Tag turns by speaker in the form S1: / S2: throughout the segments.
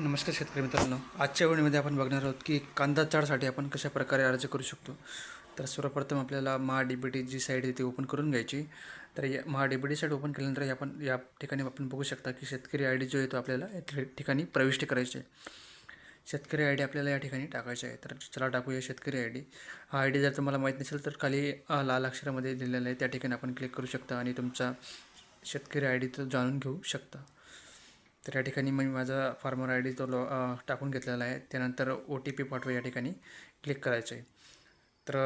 S1: नमस्कार शेतकरी मित्रांनो. आजच्या वेळेमध्ये आपण बघणार आहोत की कांदा चाळसाठी आपण कशा प्रकारे अर्ज करू शकतो? तर सर्वप्रथम आपल्याला महा डी बी टी जी साईड आहे ती ओपन करून घ्यायची. तर या Maha D B T site open केल्यानंतर या आपण या ठिकाणी आपण बघू शकता की शेतकरी आय डी जो आहे तो आपल्याला या ठिकाणी प्रविष्ट करायचे आहे. शेतकरी आय डी आपल्याला या ठिकाणी टाकायचे आहे. तर चला टाकूया शेतकरी आय डी. हा आय डी जर तुम्हाला माहीत नसेल तर खाली लाल अक्षरामध्ये दिलेला आहे. त्या ठिकाणी आपण क्लिक करू शकता आणि तुमचा शेतकरी आय डी तो जाणून घेऊ शकता. तर या ठिकाणी मी माझा फार्मर आय डी तो लॉ टाकून घेतलेला आहे. त्यानंतर ओ टी पी पाठवा या ठिकाणी. क्लिक करायचं आहे तर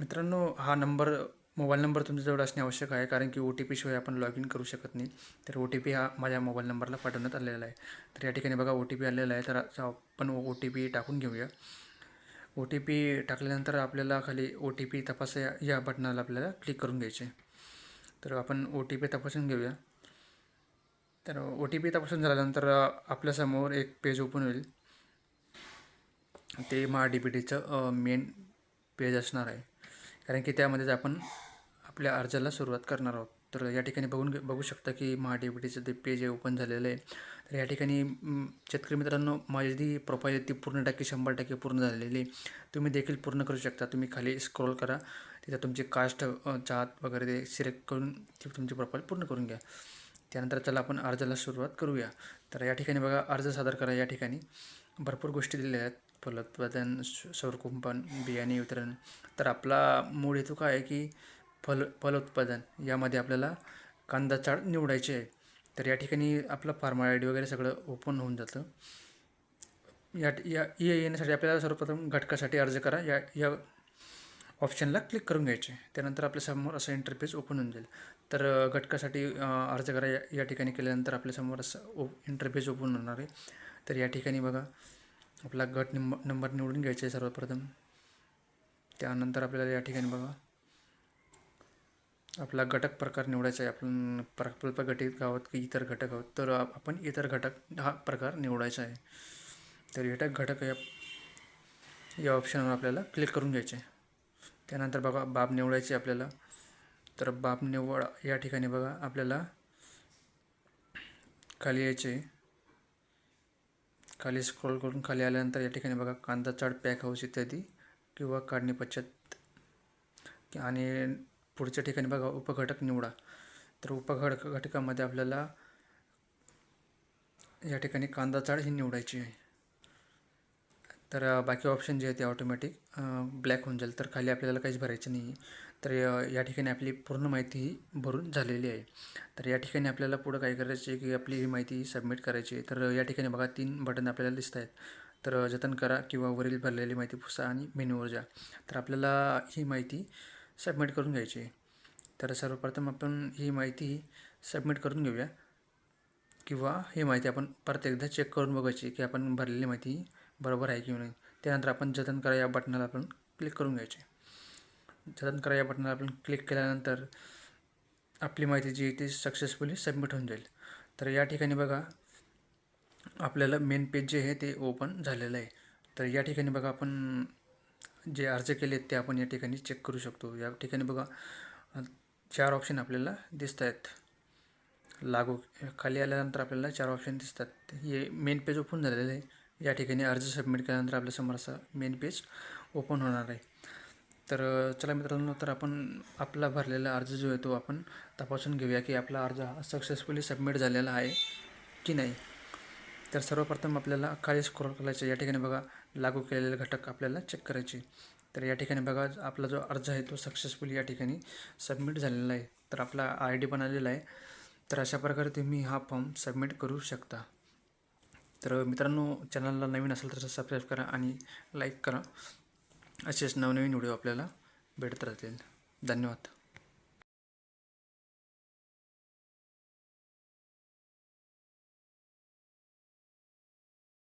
S1: मित्रांनो हा नंबर मोबाईल नंबर तुमच्याजवळ असणे आवश्यक आहे. कारण की ओ टी पीशिवाय आपण लॉग इन करू शकत नाही. तर ओ टी पी हा माझ्या मोबाईल नंबरला पाठवण्यात आलेला आहे. तर या ठिकाणी बघा ओ टी पी आलेला आहे. तर आपण ओ टी पी टाकून घेऊया. ओ टी पी टाकल्यानंतर आपल्याला खाली ओ टी पी तपासा या- बटनाला आपल्याला क्लिक करून घ्यायचे आहे. तर आपण ओ टी पी तपासून घेऊया. तर ओ टी पी तपासून झाल्यानंतर आपल्यासमोर एक पेज ओपन होईल. ते महा डी बी टीचं मेन पेज असणार आहे. कारण की त्यामध्येच आपण आपल्या अर्जाला सुरुवात करणार आहोत. तर या ठिकाणी बघून घे- बघू शकता की महा डी बी टीचं ते पेज ओपन झालेलं आहे. तर या ठिकाणी शेतकरी मित्रांनो माझी जी प्रोफाईल आहे ती पूर्ण टक्के शंभर टक्के पूर्ण झालेली आहे. तुम्ही देखील पूर्ण करू शकता. तुम्ही खाली स्क्रोल करा. तिथं तुमची कास्ट जात वगैरे ते सिलेक्ट करून ती तुमची प्रोफाईल पूर्ण करून घ्या. त्यानंतर चला आपण अर्जाला सुरुवात करूया. तर या ठिकाणी बघा अर्ज सादर करा या ठिकाणी. भरपूर गोष्टी दिलेल्या आहेत. फलोत्पादन स- सौरकुंपण बियाणे वितरण. तर आपला मूळ हेतू काय आहे की फल फलोत्पादन. यामध्ये आपल्याला कांदा चाळ निवडायची आहे. तर या ठिकाणी आपलं फार्मर आय डी वगैरे सगळं ओपन होऊन जातं. या या ई येण्यासाठी आपल्याला सर्वप्रथम घटकासाठी अर्ज करा. या या ऑप्शनला क्लिक करून घ्यायचे. त्यानंतर आपल्यासमोर असं इंटरफेस ओपन होऊन जाईल. तर घटकासाठी अर्ज करा. या ठिकाणी केल्यानंतर आपल्यासमोर असं ओ इंटरफेस ओपन होणार आहे. तर या ठिकाणी बघा आपला गट निंब नंबर निवडून घ्यायचा आहे सर्वप्रथम. त्यानंतर आपल्याला या ठिकाणी बघा आपला घटक प्रकार निवडायचा आहे. आपण प्रकल्प गटीत आहोत की इतर घटक आहोत. तर आपण इतर घटक हा प्रकार निवडायचा आहे. तर घटक घटक या या ऑप्शनवर आपल्याला क्लिक करून घ्यायचे. आहे त्यानंतर बघा बाब निवडायची आपल्याला. तर बाब निवड या ठिकाणी बघा आपल्याला खाली यायचे. खाली स्क्रोल करून खाली आल्यानंतर या ठिकाणी बघा कांदा चाड पॅक हाऊस इत्यादी किंवा काढणी पश्चात. आणि पुढच्या ठिकाणी बघा उपघटक निवडा. तर उपघटक घटकामध्ये आपल्याला या ठिकाणी कांदा चाळ ही निवडायची आहे. तर बाकी ऑप्शन जे आहे ते ऑटोमॅटिक ब्लॅक होऊन जाईल. तर खाली आपल्याला काहीच भरायचं नाही तर या ठिकाणी आपली पूर्ण माहिती ही भरून झालेली आहे. तर या ठिकाणी आपल्याला पुढं काय करायचं आहे की आपली ही माहिती सबमिट करायची आहे. तर या ठिकाणी बघा तीन बटन आपल्याला दिसत आहेत. तर जतन करा किंवा वरील भरलेली माहिती पुसा आणि मेनूवर जा. तर आपल्याला ही माहिती सबमिट करून घ्यायची आहे. तर सर्वप्रथम आपण ही माहिती सबमिट करून घेऊया. किंवा ही माहिती आपण परत एकदा चेक करून बघायची की आपण भरलेली माहिती बरोबर आहे की नाही? त्यानंतर आपण जतन करा या बटनाला आपण क्लिक करून घ्यायचे. जतन करा या बटनाला आपण क्लिक केल्यानंतर आपली माहिती जी आहे ती सक्सेसफुली सबमिट होऊन जाईल. तर या ठिकाणी बघा आपल्याला मेन पेज जे आहे ते ओपन झालेलं आहे. तर या ठिकाणी बघा आपण जे अर्ज केले आहेत ते आपण या ठिकाणी चेक करू शकतो. या ठिकाणी बघा चार ऑप्शन आपल्याला दिसत आहेत. लागू खाली आल्यानंतर आपल्याला चार ऑप्शन दिसतात. हे मेन पेज ओपन झालेलं आहे. या ठिकाणी अर्ज सबमिट केल्यानंतर आपल्यासमोर असा मेन पेज ओपन होणार आहे. तर चला मित्रांनो तर आपण आपला भरलेला अर्ज जो आहे तो आपण तपासून घेऊया की आपला अर्ज हा सक्सेसफुली सबमिट झालेला आहे की नाही. तर सर्वप्रथम आपल्याला खाली स्क्रोल करायचं या ठिकाणी बघा लागू केलेले घटक आपल्याला चेक करायचे तर या ठिकाणी बघा आपला जो अर्ज आहे तो सक्सेसफुली या ठिकाणी सबमिट झालेला आहे. तर आपला आय डी पण आलेला आहे. तर अशा प्रकारे तुम्ही हा फॉर्म सबमिट करू शकता. तर मित्रांनो चॅनलला नवीन असेल तर सबस्क्राईब करा आणि लाईक करा. असेच नवनवीन व्हिडिओ आपल्याला भेटत राहतील. धन्यवाद.